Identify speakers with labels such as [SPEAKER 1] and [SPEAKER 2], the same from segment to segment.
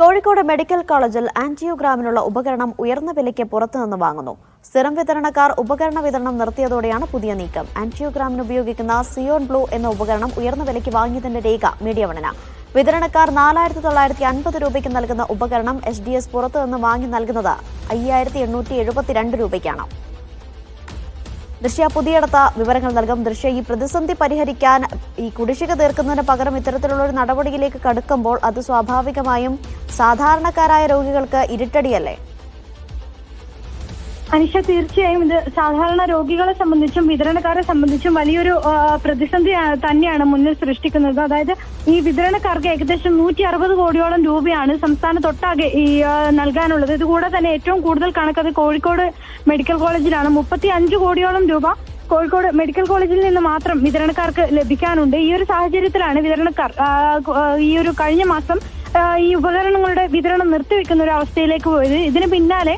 [SPEAKER 1] Kozhikode medical കോളേജിൽ ആന്റിയോഗ്രാമിനുള്ള ഉപകരണം ഉയർന്ന വിലയ്ക്ക് പുറത്തുനിന്ന് വാങ്ങുന്നു. സ്ഥിരം വിതരണക്കാർ ഉപകരണ വിതരണം നിർത്തിയതോടെയാണ് പുതിയ നീക്കം. ആന്റിയോഗ്രാമിന് ഉപയോഗിക്കുന്ന സിയോൺ ബ്ലൂ എന്ന ഉപകരണം ഉയർന്ന വിലയ്ക്ക് വാങ്ങിയതിന്റെ രേഖ മീഡിയ വണന വിതരണക്കാർ നാലായിരത്തി തൊള്ളായിരത്തി അൻപത് രൂപയ്ക്ക് നൽകുന്ന ഉപകരണം എച്ച് ഡി എസ് പുറത്തുനിന്ന് വാങ്ങി നൽകുന്നത് അയ്യായിരത്തി എണ്ണൂറ്റി എഴുപത്തിരണ്ട് രൂപയ്ക്കാണ്. ദൃശ്യ പുതിയടത്ത വിവരങ്ങൾ നൽകും. ദൃശ്യ ഈ പ്രതിസന്ധി പരിഹരിക്കാൻ ഈ കുടിശ്ശിക തീർക്കുന്നതിന് പകരം ഇത്തരത്തിലുള്ള ഒരു നടപടിയിലേക്ക് കടുക്കുമ്പോൾ അത് സ്വാഭാവികമായും സാധാരണക്കാരായ രോഗികൾക്ക് ഇരുട്ടടിയല്ലേ?
[SPEAKER 2] അനിഷ തീർച്ചയായും ഇത് സാധാരണ രോഗികളെ സംബന്ധിച്ചും വിതരണക്കാരെ സംബന്ധിച്ചും വലിയൊരു പ്രതിസന്ധി തന്നെയാണ് മുന്നിൽ സൃഷ്ടിക്കുന്നത്. അതായത് ഈ വിതരണക്കാർക്ക് ഏകദേശം നൂറ്റി അറുപത് കോടിയോളം രൂപയാണ് സംസ്ഥാനത്തൊട്ടാകെ ഈ നൽകാനുള്ളത്. ഇതുകൂടെ തന്നെ ഏറ്റവും കൂടുതൽ കണക്കത് കോഴിക്കോട് മെഡിക്കൽ കോളേജിലാണ്. മുപ്പത്തി അഞ്ച് കോടിയോളം രൂപ കോഴിക്കോട് മെഡിക്കൽ കോളേജിൽ നിന്ന് മാത്രം വിതരണക്കാർക്ക് ലഭിക്കാനുണ്ട്. ഈ ഒരു സാഹചര്യത്തിലാണ് വിതരണക്കാർ ഈ ഒരു കഴിഞ്ഞ മാസം ഈ ഉപകരണങ്ങളുടെ വിതരണം നിർത്തിവെക്കുന്ന ഒരു അവസ്ഥയിലേക്ക് പോയത്. ഇതിന് പിന്നാലെ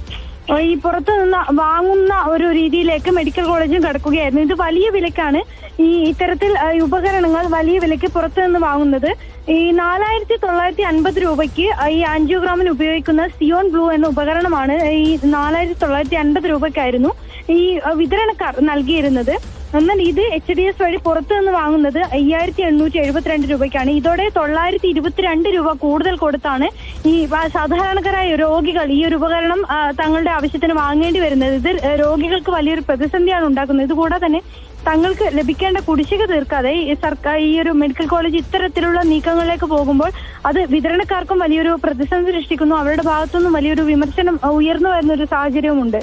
[SPEAKER 2] ഈ പുറത്തു നിന്ന് വാങ്ങുന്ന ഒരു രീതിയിലേക്ക് മെഡിക്കൽ കോളേജും കടക്കുകയായിരുന്നു. ഇത് വലിയ വിലക്കാണ്. ഈ ഇത്തരത്തിൽ ഉപകരണങ്ങൾ വലിയ വിലക്ക് പുറത്തു നിന്ന് വാങ്ങുന്നത്. ഈ നാലായിരത്തി തൊള്ളായിരത്തി അൻപത് രൂപയ്ക്ക് ഈ ആൻജിയോഗ്രാമിന് ഉപയോഗിക്കുന്ന സിയോൺ ബ്ലൂ എന്ന ഉപകരണമാണ് ഈ നാലായിരത്തി തൊള്ളായിരത്തി അൻപത് രൂപയ്ക്കായിരുന്നു ഈ വിതരണക്കാർ നൽകിയിരുന്നത്. എന്നാൽ ഇത് എച്ച് ഡി എസ് വഴി പുറത്തു നിന്ന് വാങ്ങുന്നത് അയ്യായിരത്തി എണ്ണൂറ്റി എഴുപത്തിരണ്ട് രൂപയ്ക്കാണ്. ഇതോടെ തൊള്ളായിരത്തി ഇരുപത്തിരണ്ട് രൂപ കൂടുതൽ കൊടുത്താണ് ഈ സാധാരണക്കാരായ രോഗികൾ ഈ ഒരു ഉപകരണം തങ്ങളുടെ ആവശ്യത്തിന് വാങ്ങേണ്ടി വരുന്നത്. ഇത് രോഗികൾക്ക് വലിയൊരു പ്രതിസന്ധിയാണ് ഉണ്ടാക്കുന്നത്. ഇതുകൂടാതെ തന്നെ തങ്ങൾക്ക് ലഭിക്കേണ്ട കുടിശ്ശിക തീർക്കാതെ ഈ സർക്കാർ ഈ ഒരു മെഡിക്കൽ കോളേജ് ഇത്തരത്തിലുള്ള നീക്കങ്ങളിലേക്ക് പോകുമ്പോൾ അത് വിതരണക്കാർക്കും വലിയൊരു പ്രതിസന്ധി സൃഷ്ടിക്കുന്നു. അവരുടെ ഭാഗത്തുനിന്നും വലിയൊരു വിമർശനം ഉയർന്നു വരുന്ന ഒരു സാഹചര്യവുമുണ്ട്.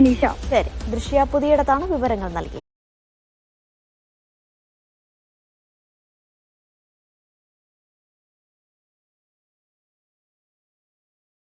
[SPEAKER 2] അനീഷ.
[SPEAKER 1] ശരി. ദൃശ്യ പുതിയടത്താണ് വിവരങ്ങൾ നൽകി.